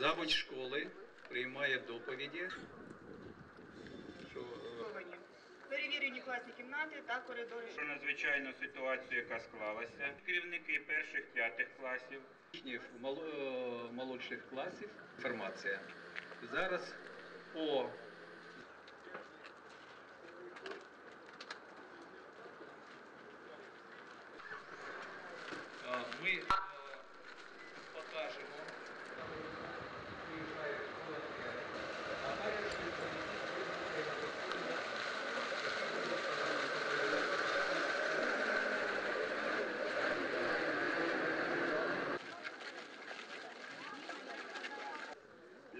Завуч школи приймає доповіді. Що, е, Перевірені класні кімнати та коридори. Про надзвичайну ситуацію, яка склалася. Керівники перших п'ятих класів. учнів е, молодших класів інформація. Зараз по Е, ми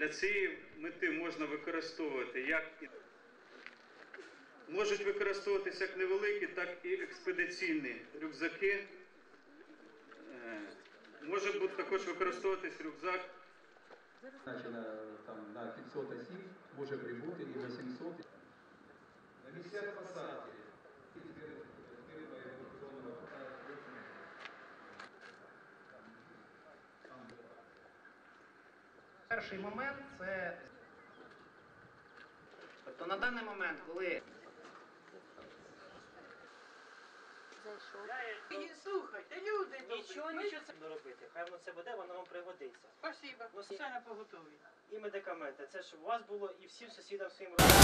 Для цієї мети можна використовувати як і можуть використовуватися як невеликі, так і експедиційні рюкзаки. Е, Може бути також використовуватись рюкзак там на 500 осіб може прибути і 800. На місцях посадки. Перший момент це. Тобто на даний момент, коли Слухайте, люди, Нічого, нічого це не робити. Хай воно це буде, воно вам пригодиться. Спасибо. Ну, Все на поготові. І медикаменти. Це щоб у вас було і всім сусідам своїм родинам.